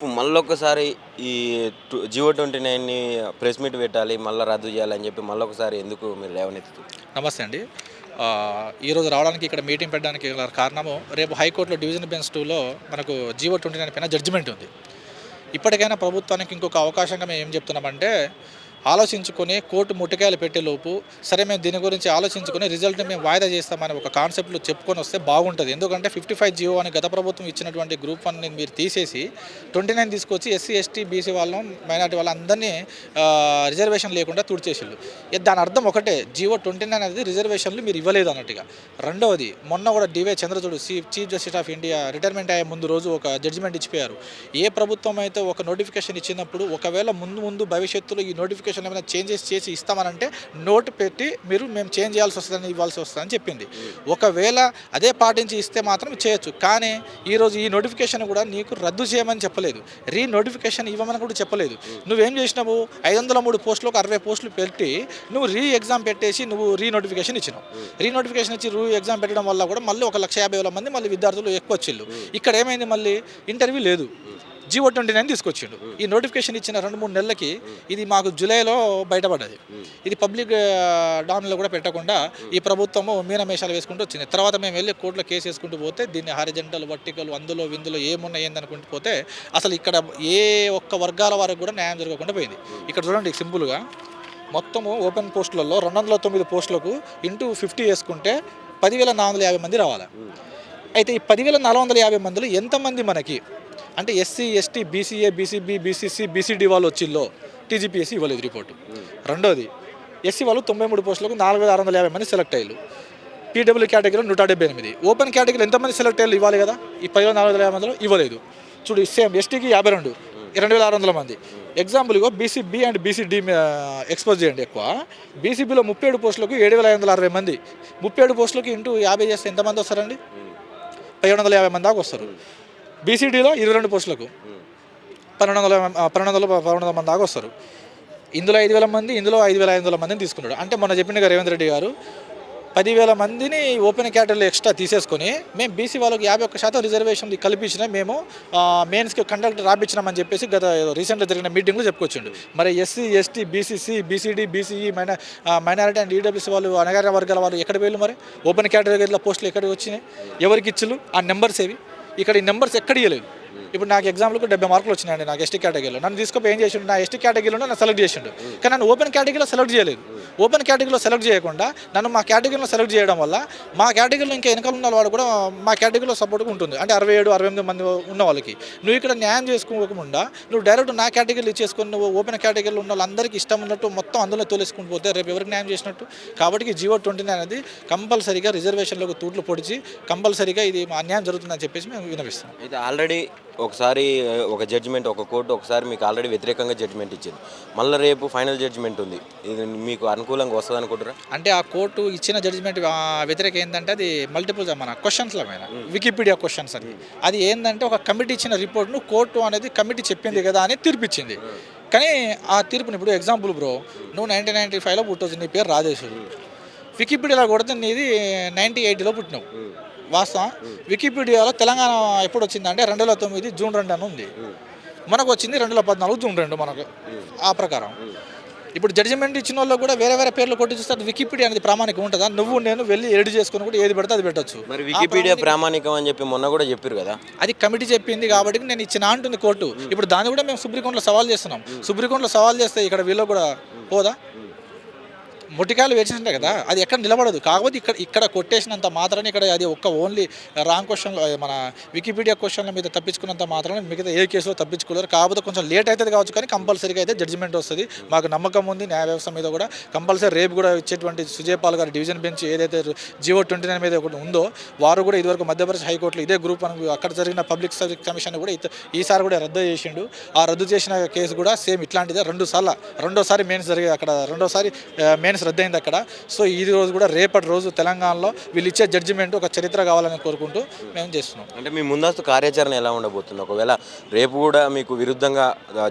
మళ్ళొకసారి ఈ GO twenty నైన్ని ప్రెస్ మీట్ పెట్టాలి మళ్ళీ రద్దు చేయాలని చెప్పి మళ్ళొకసారి ఎందుకు మీరు లేవనెత్తు నమస్తే అండి. ఈరోజు రావడానికి ఇక్కడ మీటింగ్ పెట్టడానికి గల కారణము రేపు హైకోర్టులో డివిజన్ బెంచ్ టూలో మనకు జీవో ట్వంటీ నైన్ పైన జడ్జిమెంట్ ఉంది. ఇప్పటికైనా ప్రభుత్వానికి ఇంకొక అవకాశంగా మేము ఏం చెప్తున్నామంటే ఆలోచించుకొని కోర్టు ముట్టికాయలు పెట్టేలోపు సరే మేము దీని గురించి ఆలోచించుకొని రిజల్ట్ని మేము వాయిదా చేస్తామని ఒక కాన్సెప్ట్లో చెప్పుకొని వస్తే బాగుంటుంది. ఎందుకంటే ఫిఫ్టీ ఫైవ్ జియో అని గత ప్రభుత్వం ఇచ్చినటువంటి గ్రూప్ వన్ని మీరు తీసేసి ట్వంటీ నైన్ తీసుకొచ్చి ఎస్సీ ఎస్టీ బీసీ వాళ్ళం మైనార్టీ వాళ్ళందరినీ రిజర్వేషన్ లేకుండా తుడిచేసిళ్ళు. దాని అర్థం ఒకటే జియో ట్వంటీ నైన్ అనేది రిజర్వేషన్లు మీరు ఇవ్వలేదు అన్నట్టుగా. రెండవది మొన్న కూడా DY Chandrachud chief justice of India retirement అయ్యే ముందు రోజు ఒక జడ్జిమెంట్ ఇచ్చిపోయారు. ఏ ప్రభుత్వం అయితే ఒక నోటిఫికేషన్ ఇచ్చినప్పుడు ఒకవేళ ముందు ముందు భవిష్యత్తులో ఈ నోటిఫికేషన్ ఏమైనా చేంజెస్ చేసి ఇస్తామనంటే నోటు పెట్టి మీరు మేము చేంజ్ చేయాల్సి వస్తుందని ఇవ్వాల్సి వస్తుందని చెప్పింది. ఒకవేళ అదే పాటించి ఇస్తే మాత్రం చేయొచ్చు. కానీ ఈరోజు ఈ నోటిఫికేషన్ కూడా నీకు రద్దు చేయమని చెప్పలేదు. రీ నోటిఫికేషన్ ఇవ్వమని కూడా చెప్పలేదు. నువ్వేం చేసినావు? ఐదు వందల మూడు పోస్టులకు అరవై పోస్టులు పెట్టి నువ్వు రీ ఎగ్జామ్ పెట్టేసి నువ్వు రీ నోటిఫికేషన్ ఇచ్చినావు. రీ నోటిఫికేషన్ ఇచ్చి రీ ఎగ్జామ్ పెట్టడం వల్ల కూడా మళ్ళీ ఒక లక్ష యాభై వేల మంది మళ్ళీ విద్యార్థులు ఎక్కువ వచ్చిళ్ళు ఇక్కడ ఏమైంది మళ్ళీ? ఇంటర్వ్యూ లేదు. జీవో ట్వంటీ నైన్ తీసుకొచ్చిండు. ఈ నోటిఫికేషన్ ఇచ్చిన రెండు మూడు నెలలకి ఇది మాకు జూలైలో బయటపడ్డది. ఇది పబ్లిక్ డామ్లో కూడా పెట్టకుండా ఈ ప్రభుత్వము మీనమేషాలు వేసుకుంటూ వచ్చింది. తర్వాత మేము వెళ్ళి కోర్టులో కేసు వేసుకుంటూ పోతే దీన్ని హారిజెంటల్ వర్టికల్ అందులో విందులో ఏమున్నా ఏందనుకుంటూ పోతే అసలు ఇక్కడ ఏ ఒక్క వర్గాల వారికి కూడా న్యాయం జరగకుండా పోయింది. ఇక్కడ చూడండి సింపుల్గా మొత్తము ఓపెన్ పోస్టులలో రెండు వందల తొమ్మిది పోస్టులకు ఇంటూ ఫిఫ్టీ వేసుకుంటే పదివేల నాలుగు వందల యాభై మంది రావాలి. అయితే ఈ పదివేల నాలుగు వందల యాభై మందిలో ఎంతమంది మనకి అంటే SC ST BCA BCB BCC BCD వాళ్ళు వచ్చిల్లో టీజీపీఎస్సీ ఇవ్వలేదు రిపోర్టు. రెండోది ఎస్సీ వాళ్ళు తొంభై మూడు పోస్టులకు నాలుగు వేల ఆరు వందల యాభై మంది సెలెక్ట్ అయ్యారు. పీడబ్ల్యూ కేటగిరీలో నూట డెబ్బై ఎనిమిది. ఓపెన్ కేటగిరీలో ఎంతమంది సెలెక్ట్ అయ్యారు ఇవ్వాలి కదా? ఈ పదివేల నాలుగు వందల యాభై మందిలో ఇవ్వలేదు. చూడు సేమ్ ఎస్టీకి యాభై రెండు రెండు వేల ఆరు వందల మంది. ఎగ్జాంపుల్ ఇగో బీసీబీ అండ్ బీసీడీ ఎక్స్పోజ్ చేయండి ఎక్కువ. బీసీబీలో ముప్పై ఏడు పోస్టులకు ఏడు వేల ఐదు వందల అరవై మంది. ముప్పై ఏడు పోస్టులకు ఇంటూ యాభై చేస్తే ఎంతమంది వస్తారండి? పదిహేడు వందల యాభై మంది దాకా వస్తారు. బీసీడీలో ఇరవై రెండు పోస్టులకు పన్నెండు వందల పన్నెండు వందల పన్నెండు వందల మంది దాకా వస్తారు. ఇందులో ఐదు వేల మంది ఇందులో ఐదు వేల ఐదు వందల మందిని తీసుకున్నాడు. అంటే మొన్న చెప్పిన రేవంత్ రెడ్డి గారు పదివేల మందిని ఓపెన్ కేటగిరీలో ఎక్స్ట్రా తీసేసుకొని మేము బీసీ వాళ్ళకి యాభై ఒక్క శాతం రిజర్వేషన్ కల్పించిన మేము మెయిన్స్కి కండక్ట్ రాపించినామని చెప్పేసి గత రీసెంట్గా జరిగిన మీటింగ్లో చెప్పుకొచ్చిండు. మరి SC ST BCC BCD BCE Maina minority and EWC వాళ్ళు అనగారిన వర్గాల వాళ్ళు ఎక్కడ వెళ్ళి మరి? ఓపెన్ కేటగిరీలో పోస్టులు ఎక్కడికి వచ్చినాయి? ఎవరికి ఇచ్చులు ఆ నెంబర్స్ ఏవి? ఇక్కడ ఈ నెంబర్స్ ఎక్కడ ఇవ్వలేదు ఇప్పుడు నాకు ఎగ్జామ్లకు డెబ్బై మార్కులు వచ్చినాయండి నాకు ఎస్టీ కేటగిరీలో నన్ను తీసుకుపోయి ఏం చేసిండు? నా ఎస్టీ కేటగిరీలో నన్ను సెలెక్ట్ చేసిండు. కానీ నన్ను ఓపెన్ కేటగిరీలో సెలెక్ట్ చేయలేదు. ఓపెన్ కేటగిరీలో సెలెక్ట్ చేయకుండా నన్ను మా కేటగిరీలో సెలెక్ట్ చేయడం వల్ల మా కేటగిరీలో ఇంకా వెనకాల ఉన్న వాడు కూడా మా కేటగిరీలో సపోర్ట్గా ఉంటుంది. అంటే అరవై ఏడు అరవై ఎనిమిది మంది ఉన్న వాళ్ళకి. నువ్వు ఇక్కడ న్యాయం చేసుకోకుండా నువ్వు డైరెక్ట్ నా కేటగిరీలు ఇచ్చేసుకొని నువ్వు ఓపెన్ కేటగిరీలో ఉన్న వాళ్ళందరికీ ఇష్టం ఉన్నట్టు మొత్తం అందులో తోలేసుకుని పోతే రేపు ఎవరికి న్యాయం చేసినట్టు? కాబట్టి జియో ట్వంటీ నైన్ అనేది కంపల్సరీగా రిజర్వేషన్లకు తూట్లు పొడిచి కంపల్సరీగా ఇది మా అన్యాయం జరుగుతుందని చెప్పేసి మేము వినపిస్తాం అయితే ఆల్రెడీ ఒకసారి ఒక జడ్జిమెంట్ ఒక కోర్టు ఒకసారి మీకు ఆల్రెడీ వ్యతిరేకంగా జడ్జిమెంట్ ఇచ్చింది. మళ్ళీ రేపు ఫైనల్ జడ్జిమెంట్ ఉంది. ఇది మీకు అనుకూలంగా వస్తుంది అనుకుంటారా అంటే ఆ కోర్టు ఇచ్చిన జడ్జిమెంట్ వ్యతిరేక ఏంటంటే అది మల్టిపుల్ మన క్వశ్చన్స్ల మీద. వికీపీడియా క్వశ్చన్స్ అని అది. ఏంటంటే ఒక కమిటీ ఇచ్చిన రిపోర్ట్ను కోర్టు అనేది కమిటీ చెప్పింది కదా అని తీర్పిచ్చింది. కానీ ఆ తీర్పుని ఇప్పుడు ఎగ్జాంపుల్ బ్రో నువ్వు నైన్టీన్ నైన్టీ ఫైవ్లో పుట్టవచ్చు నీ పేరు రాజేశ్వరు. వికీపీడియాలో కొడితే నీది నైన్టీ ఎయిటీలో పుట్టినావు. వాస్తవం? వికీపీడియాలో తెలంగాణ ఎప్పుడు వచ్చిందంటే రెండు వేల తొమ్మిది జూన్ రెండు అని ఉంది. మనకు వచ్చింది రెండు వేల పద్నాలుగు జూన్ రెండు మనకు. ఆ ప్రకారం. ఇప్పుడు జడ్జిమెంట్ ఇచ్చిన వాళ్ళు కూడా వేరే వేరే పేర్లు కొట్టి చూస్తే అది వికీపీడియా అనేది ప్రామాణికం ఉంటుందా? నువ్వు నేను వెళ్ళి ఎడిట్ చేసుకుని కూడా ఏది పెడితే అది పెట్టొచ్చు. మరి వికీపీడియా ప్రామాణికం అని చెప్పి మొన్న కూడా చెప్పారు కదా? అది కమిటీ చెప్పింది కాబట్టి నేను ఇచ్చిన అంటుంది కోర్టు. ఇప్పుడు దాన్ని కూడా మేము సుప్రీంకోర్టులో సవాల్ చేస్తున్నాం. సుప్రీంకోర్టులో సవాల్ చేస్తే ఇక్కడ వీళ్ళు కూడా పోదా? ముట్టికాయలు వేసేసిండే కదా అది ఎక్కడ నిలబడదు. కాకపోతే ఇక్కడ ఇక్కడ కొట్టేసినంత మాత్రాన్ని ఇక్కడ అది ఒక్క ఓన్లీ రాంగ్ క్వశ్చన్ మన వికీపీడియా క్వశ్చన్ల మీద తప్పించుకున్నంత మాత్రమే మిగతా ఏ కేసులో తప్పించుకోలేరు. కాకపోతే కొంచెం లేట్ అవుతుంది కావచ్చు కానీ కంపల్సరీగా అయితే జడ్జిమెంట్ వస్తుంది. మాకు నమ్మకం ఉంది న్యాయ వ్యవస్థ మీద కూడా కంపల్సరీ రేపు కూడా ఇచ్చేటువంటి సుజయపాల్ గారి డివిజన్ బెంచ్ ఏదైతే జియో ట్వంటీ నైన్ మీద ఒకటి ఉందో వారు కూడా ఇదివరకు మధ్యప్రదేశ్ హైకోర్టులో ఇదే గ్రూప్ అని అక్కడ జరిగిన పబ్లిక్ సర్వీస్ కమిషన్ కూడా ఈసారి కూడా రద్దు చేసిండు. ఆ రద్దు చేసిన కేసు కూడా సేమ్ ఇట్లాంటిదే. రెండు సార్లు రెండోసారి మెయిన్స్ జరిగే అక్కడ రెండోసారి మెయిన్స్ రద్దయింది అక్కడ. సో ఈ రోజు కూడా రేపటి రోజు తెలంగాణలో వీళ్ళు ఇచ్చే జడ్జిమెంట్ ఒక చరిత్ర కావాలని కోరుకుంటూ మేము చేస్తున్నాం. అంటే మీ ముందస్తు కార్యాచరణ ఎలా ఉండబోతుంది? ఒకవేళ రేపు కూడా మీకు విరుద్ధంగా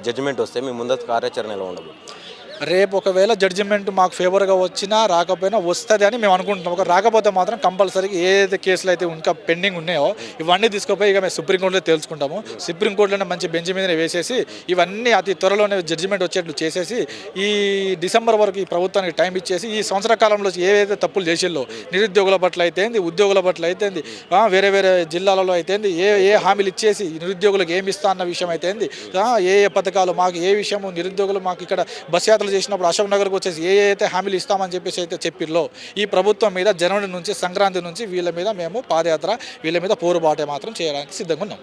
జడ్జిమెంట్ వస్తే మీ ముందస్తు కార్యాచరణ ఎలా ఉండబోతుంది? రేపు ఒకవేళ జడ్జిమెంట్ మాకు ఫేవర్గా వచ్చినా రాకపోయినా వస్తుంది అని మేము అనుకుంటున్నాం. ఒక రాకపోతే మాత్రం కంపల్సరీగా ఏదైతే కేసులు అయితే ఇంకా పెండింగ్ ఉన్నాయో ఇవన్నీ తీసుకుపోయి ఇక మేము సుప్రీంకోర్టులో తేల్చుకుంటాము. సుప్రీంకోర్టులోనే మంచి బెంచ్ మీద వేసేసి ఇవన్నీ అతి త్వరలోనే జడ్జిమెంట్ వచ్చేట్లు చేసేసి ఈ డిసెంబర్ వరకు ఈ ప్రభుత్వానికి టైం ఇచ్చేసి ఈ సంవత్సర కాలంలో ఏవైతే తప్పులు చేసిల్లో నిరుద్యోగుల పట్ల అయితేంది ఉద్యోగుల పట్ల అయితేంది వేరే వేరే జిల్లాలలో అయితేంది ఏ ఏ హామీలు ఇచ్చేసి నిరుద్యోగులకు ఏమి ఇస్తా అన్న విషయం అయితేంది ఏ ఏ పథకాలు మాకు ఏ విషయము నిరుద్యోగులు మాకు ఇక్కడ బస్ ఎన్నికలు చేసినప్పుడు అశోక్ నగర్కి వచ్చేసి ఏ అయితే హామీలు ఇస్తామని చెప్పేసి అయితే చెప్పిర్లో ఈ ప్రభుత్వం మీద జనవరి నుంచి సంక్రాంతి నుంచి వీళ్ళ మీద మేము పాదయాత్ర వీళ్ళ మీద పోరుబాటే మాత్రం చేయడానికి సిద్ధంగా ఉన్నాం.